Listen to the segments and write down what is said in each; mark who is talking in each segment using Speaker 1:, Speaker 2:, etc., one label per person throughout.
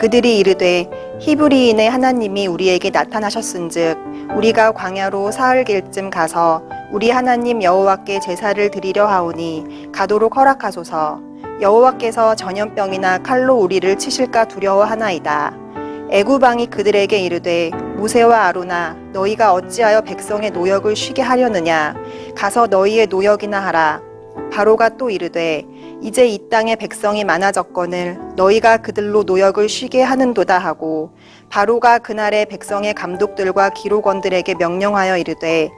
Speaker 1: 그들이 이르되 히브리인의 하나님이 우리에게 나타나셨은즉 우리가 광야로 사흘길쯤 가서 우리 하나님 여호와께 제사를 드리려 하오니 가도록 허락하소서. 여호와께서 전염병이나 칼로 우리를 치실까 두려워하나이다. 애구방이 그들에게 이르되 모세와 아로나 너희가 어찌하여 백성의 노역을 쉬게 하려느냐? 가서 너희의 노역이나 하라. 바로가 또 이르되 이제 이 땅에 백성이 많아졌거늘 너희가 그들로 노역을 쉬게 하는도다 하고 바로가 그날에 백성의 감독들과 기록원들에게 명령하여 이르되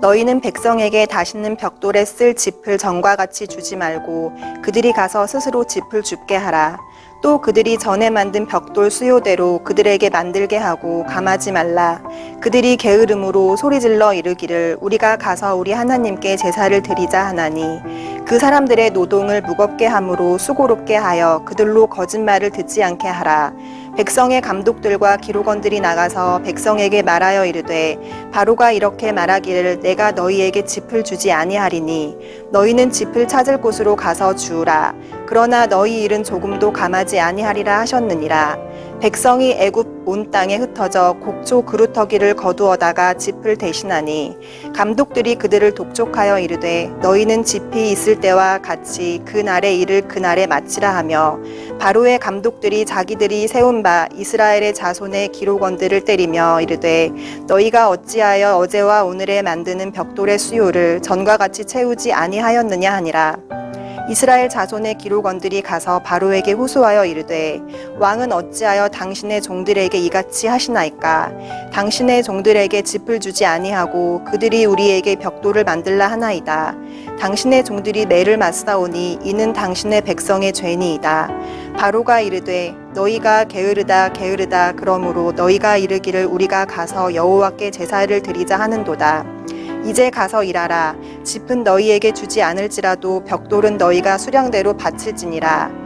Speaker 1: 너희는 백성에게 다시는 벽돌에 쓸 짚을 전과 같이 주지 말고 그들이 가서 스스로 짚을 줍게 하라. 또 그들이 전에 만든 벽돌 수요대로 그들에게 만들게 하고 감하지 말라. 그들이 게으름으로 소리질러 이르기를 우리가 가서 우리 하나님께 제사를 드리자 하나니 그 사람들의 노동을 무겁게 함으로 수고롭게 하여 그들로 거짓말을 듣지 않게 하라. 백성의 감독들과 기록원들이 나가서 백성에게 말하여 이르되 바로가 이렇게 말하기를 내가 너희에게 짚을 주지 아니하리니 너희는 짚을 찾을 곳으로 가서 주우라 그러나 너희 일은 조금도 감하지 아니하리라 하셨느니라. 백성이 애굽 온 땅에 흩어져 곡초 그루터기를 거두어다가 짚을 대신하니 감독들이 그들을 독촉하여 이르되 너희는 짚이 있을 때와 같이 그 날의 일을 그 날에 마치라 하며 바로의 감독들이 자기들이 세운 바 이스라엘의 자손의 기록원들을 때리며 이르되 너희가 어찌하여 어제와 오늘에 만드는 벽돌의 수요를 전과 같이 채우지 아니하였느냐 하니라 이스라엘 자손의 기록원들이 가서 바로에게 호소하여 이르되 왕은 어찌하여 당신의 종들에게 이같이 하시나이까? 당신의 종들에게 짚을 주지 아니하고 그들이 우리에게 벽돌을 만들라 하나이다. 당신의 종들이 매를 맞사오니 이는 당신의 백성의 죄니이다. 바로가 이르되 너희가 게으르다 게으르다. 그러므로 너희가 이르기를 우리가 가서 여호와께 제사를 드리자 하는도다 이제 가서 일하라. 짚은 너희에게 주지 않을지라도 벽돌은 너희가 수량대로 바칠지니라.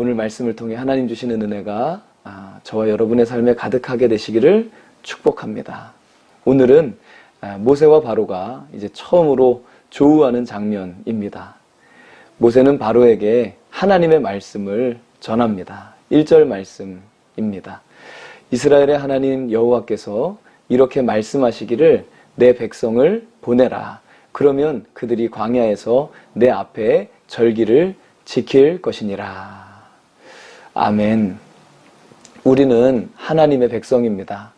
Speaker 2: 오늘 말씀을 통해 하나님 주시는 은혜가 아, 저와 여러분의 삶에 가득하게 되시기를 축복합니다. 오늘은 아, 모세와 바로가 이제 처음으로 조우하는 장면입니다. 모세는 바로에게 하나님의 말씀을 전합니다. 1절 말씀입니다. 이스라엘의 하나님 여호와께서 이렇게 말씀하시기를 내 백성을 보내라. 그러면 그들이 광야에서 내 앞에 절기를 지킬 것이니라. 아멘. 우리는 하나님의 백성입니다.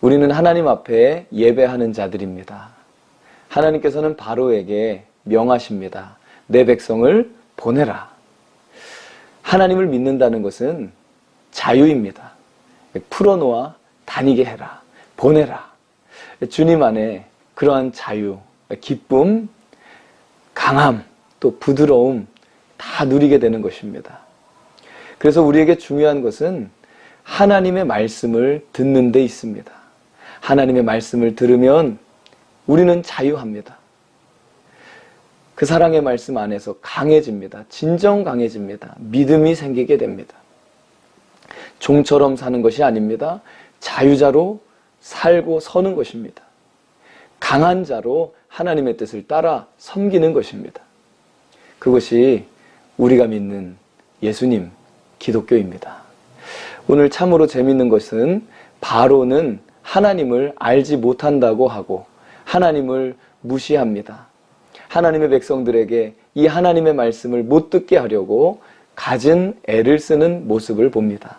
Speaker 2: 우리는 하나님 앞에 예배하는 자들입니다. 하나님께서는 바로에게 명하십니다. 내 백성을 보내라. 하나님을 믿는다는 것은 자유입니다. 풀어놓아 다니게 해라. 보내라. 주님 안에 그러한 자유, 기쁨, 강함, 또 부드러움 다 누리게 되는 것입니다. 그래서 우리에게 중요한 것은 하나님의 말씀을 듣는 데 있습니다. 하나님의 말씀을 들으면 우리는 자유합니다. 그 사랑의 말씀 안에서 강해집니다. 진정 강해집니다. 믿음이 생기게 됩니다. 종처럼 사는 것이 아닙니다. 자유자로 살고 서는 것입니다. 강한 자로 하나님의 뜻을 따라 섬기는 것입니다. 그것이 우리가 믿는 예수님, 기독교입니다. 오늘 참으로 재밌는 것은 바로는 하나님을 알지 못한다고 하고 하나님을 무시합니다. 하나님의 백성들에게 이 하나님의 말씀을 못 듣게 하려고 갖은 애를 쓰는 모습을 봅니다.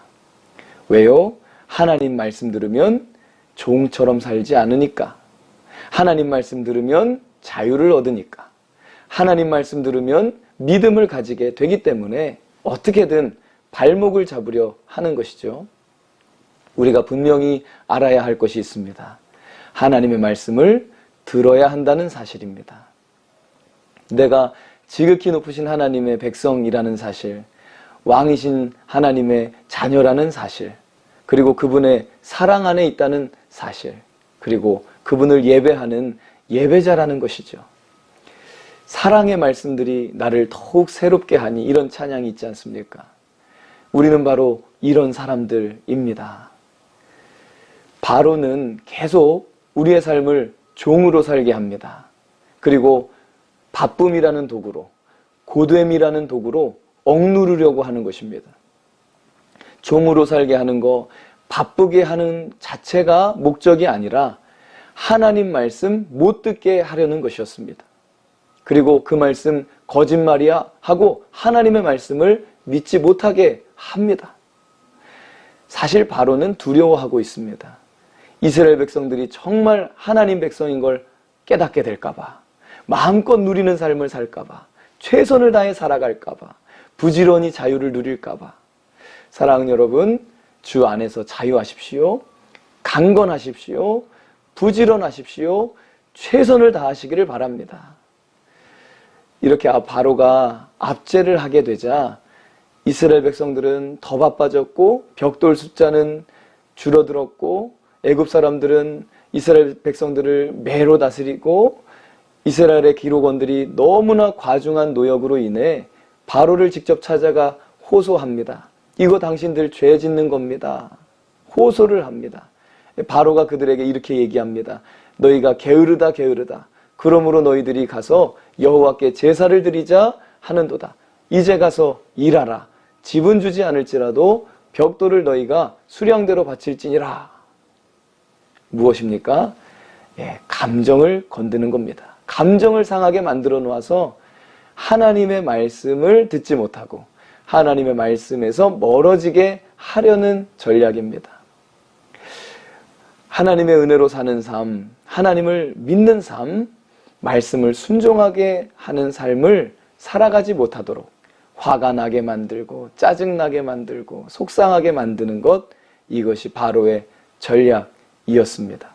Speaker 2: 왜요? 하나님 말씀 들으면 종처럼 살지 않으니까. 하나님 말씀 들으면 자유를 얻으니까. 하나님 말씀 들으면 믿음을 가지게 되기 때문에 어떻게든 발목을 잡으려 하는 것이죠. 우리가 분명히 알아야 할 것이 있습니다. 하나님의 말씀을 들어야 한다는 사실입니다. 내가 지극히 높으신 하나님의 백성이라는 사실, 왕이신 하나님의 자녀라는 사실, 그리고 그분의 사랑 안에 있다는 사실, 그리고 그분을 예배하는 예배자라는 것이죠. 사랑의 말씀들이 나를 더욱 새롭게 하니 이런 찬양이 있지 않습니까? 우리는 바로 이런 사람들입니다. 바로는 계속 우리의 삶을 종으로 살게 합니다. 그리고 바쁨이라는 도구로, 고됨이라는 도구로 억누르려고 하는 것입니다. 종으로 살게 하는 거, 바쁘게 하는 자체가 목적이 아니라 하나님 말씀 못 듣게 하려는 것이었습니다. 그리고 그 말씀 거짓말이야 하고 하나님의 말씀을 믿지 못하게 합니다. 사실 바로는 두려워하고 있습니다. 이스라엘 백성들이 정말 하나님 백성인 걸 깨닫게 될까봐, 마음껏 누리는 삶을 살까봐, 최선을 다해 살아갈까봐, 부지런히 자유를 누릴까봐. 사랑하는 여러분, 주 안에서 자유하십시오. 강건하십시오. 부지런하십시오. 최선을 다하시기를 바랍니다. 이렇게 아, 바로가 압제를 하게 되자 이스라엘 백성들은 더 바빠졌고 벽돌 숫자는 줄어들었고 애굽 사람들은 이스라엘 백성들을 매로 다스리고 이스라엘의 기록원들이 너무나 과중한 노역으로 인해 바로를 직접 찾아가 호소합니다. 이거 당신들 죄 짓는 겁니다. 호소를 합니다. 바로가 그들에게 이렇게 얘기합니다. 너희가 게으르다 게으르다. 그러므로 너희들이 가서 여호와께 제사를 드리자 하는도다. 이제 가서 일하라. 집은 주지 않을지라도 벽돌을 너희가 수량대로 바칠지니라. 무엇입니까? 예, 감정을 건드는 겁니다. 감정을 상하게 만들어 놓아서 하나님의 말씀을 듣지 못하고 하나님의 말씀에서 멀어지게 하려는 전략입니다. 하나님의 은혜로 사는 삶, 하나님을 믿는 삶, 말씀을 순종하게 하는 삶을 살아가지 못하도록 화가 나게 만들고 짜증나게 만들고 속상하게 만드는 것 이것이 바로의 전략이었습니다.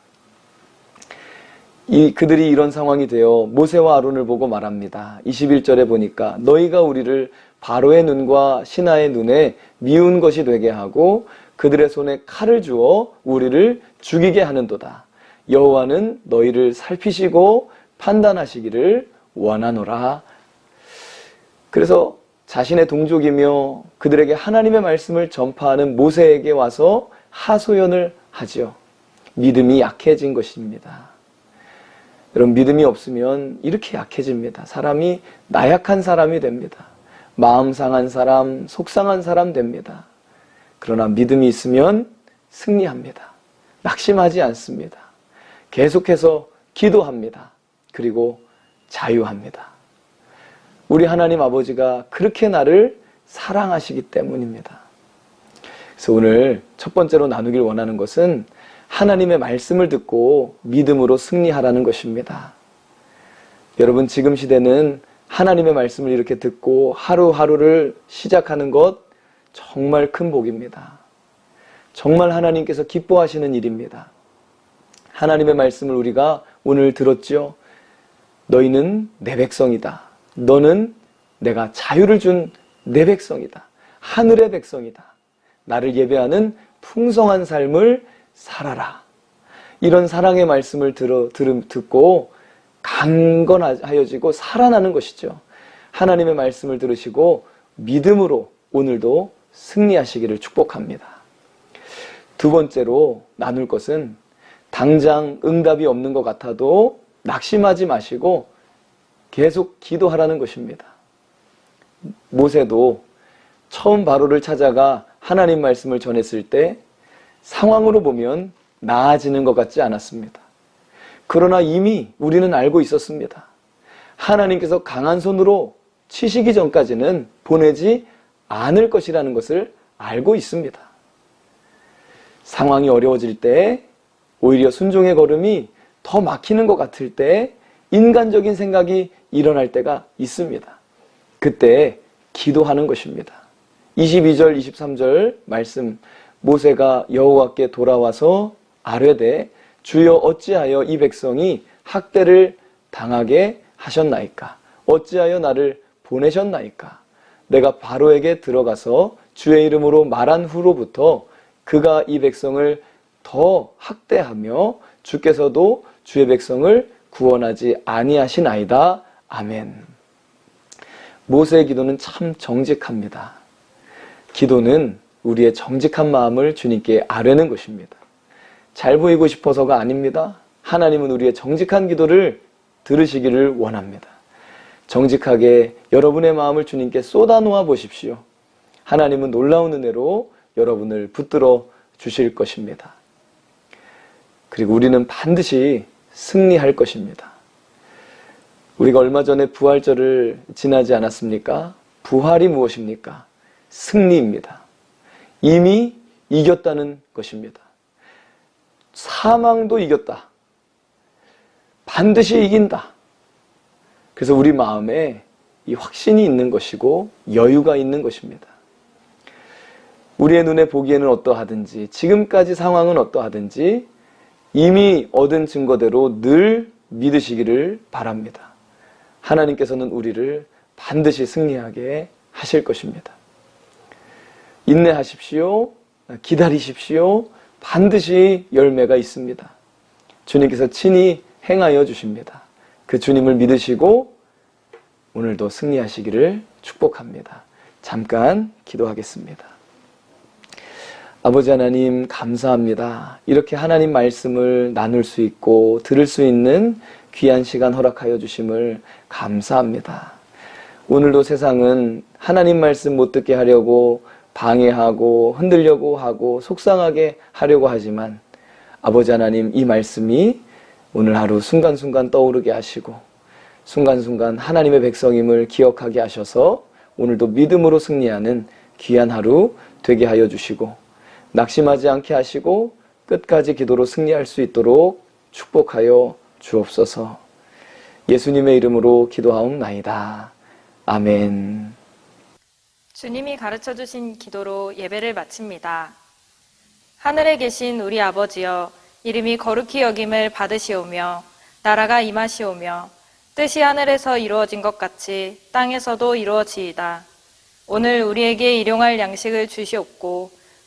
Speaker 2: 이 그들이 이런 상황이 되어 모세와 아론을 보고 말합니다. 21절에 보니까 너희가 우리를 바로의 눈과 신하의 눈에 미운 것이 되게 하고 그들의 손에 칼을 주어 우리를 죽이게 하는도다. 여호와는 너희를 살피시고 판단하시기를 원하노라. 그래서 자신의 동족이며 그들에게 하나님의 말씀을 전파하는 모세에게 와서 하소연을 하지요. 믿음이 약해진 것입니다. 여러분, 믿음이 없으면 이렇게 약해집니다. 사람이 나약한 사람이 됩니다. 마음 상한 사람, 속상한 사람 됩니다. 그러나 믿음이 있으면 승리합니다. 낙심하지 않습니다. 계속해서 기도합니다. 그리고 자유합니다. 우리 하나님 아버지가 그렇게 나를 사랑하시기 때문입니다. 그래서 오늘 첫 번째로 나누길 원하는 것은 하나님의 말씀을 듣고 믿음으로 승리하라는 것입니다. 여러분, 지금 시대는 하나님의 말씀을 이렇게 듣고 하루하루를 시작하는 것 정말 큰 복입니다. 정말 하나님께서 기뻐하시는 일입니다. 하나님의 말씀을 우리가 오늘 들었죠? 너희는 내 백성이다. 너는 내가 자유를 준 내 백성이다. 하늘의 백성이다. 나를 예배하는 풍성한 삶을 살아라. 이런 사랑의 말씀을 들어, 들, 듣고 강건하여지고 살아나는 것이죠. 하나님의 말씀을 들으시고 믿음으로 오늘도 승리하시기를 축복합니다. 두 번째로 나눌 것은 당장 응답이 없는 것 같아도 낙심하지 마시고 계속 기도하라는 것입니다. 모세도 처음 바로를 찾아가 하나님 말씀을 전했을 때 상황으로 보면 나아지는 것 같지 않았습니다. 그러나 이미 우리는 알고 있었습니다. 하나님께서 강한 손으로 치시기 전까지는 보내지 않을 것이라는 것을 알고 있습니다. 상황이 어려워질 때 오히려 순종의 걸음이 더 막히는 것 같을 때 인간적인 생각이 일어날 때가 있습니다. 그때 기도하는 것입니다. 22절, 23절 말씀 모세가 여호와께 돌아와서 아뢰되 주여 어찌하여 이 백성이 학대를 당하게 하셨나이까? 어찌하여 나를 보내셨나이까? 내가 바로에게 들어가서 주의 이름으로 말한 후로부터 그가 이 백성을 더 학대하며 주께서도 주의 백성을 구원하지 아니하시나이다. 아멘. 모세의 기도는 참 정직합니다. 기도는 우리의 정직한 마음을 주님께 아뢰는 것입니다. 잘 보이고 싶어서가 아닙니다. 하나님은 우리의 정직한 기도를 들으시기를 원합니다. 정직하게 여러분의 마음을 주님께 쏟아 놓아 보십시오. 하나님은 놀라운 은혜로 여러분을 붙들어 주실 것입니다. 그리고 우리는 반드시 승리할 것입니다. 우리가 얼마 전에 부활절을 지나지 않았습니까? 부활이 무엇입니까? 승리입니다. 이미 이겼다는 것입니다. 사망도 이겼다. 반드시 이긴다. 그래서 우리 마음에 이 확신이 있는 것이고 여유가 있는 것입니다. 우리의 눈에 보기에는 어떠하든지 지금까지 상황은 어떠하든지 이미 얻은 증거대로 늘 믿으시기를 바랍니다. 하나님께서는 우리를 반드시 승리하게 하실 것입니다. 인내하십시오. 기다리십시오. 반드시 열매가 있습니다. 주님께서 친히 행하여 주십니다. 그 주님을 믿으시고 오늘도 승리하시기를 축복합니다. 잠깐 기도하겠습니다. 아버지 하나님 감사합니다. 이렇게 하나님 말씀을 나눌 수 있고 들을 수 있는 귀한 시간 허락하여 주심을 감사합니다. 오늘도 세상은 하나님 말씀 못 듣게 하려고 방해하고 흔들려고 하고 속상하게 하려고 하지만 아버지 하나님 이 말씀이 오늘 하루 순간순간 떠오르게 하시고 순간순간 하나님의 백성임을 기억하게 하셔서 오늘도 믿음으로 승리하는 귀한 하루 되게 하여 주시고 낙심하지 않게 하시고 끝까지 기도로 승리할 수 있도록 축복하여 주옵소서. 예수님의 이름으로 기도하옵나이다. 아멘.
Speaker 3: 주님이 가르쳐 주신 기도로 예배를 마칩니다. 하늘에 계신 우리 아버지여 이름이 거룩히 여김을 받으시오며 나라가 임하시오며 뜻이 하늘에서 이루어진 것 같이 땅에서도 이루어지이다. 오늘 우리에게 일용할 양식을 주시옵고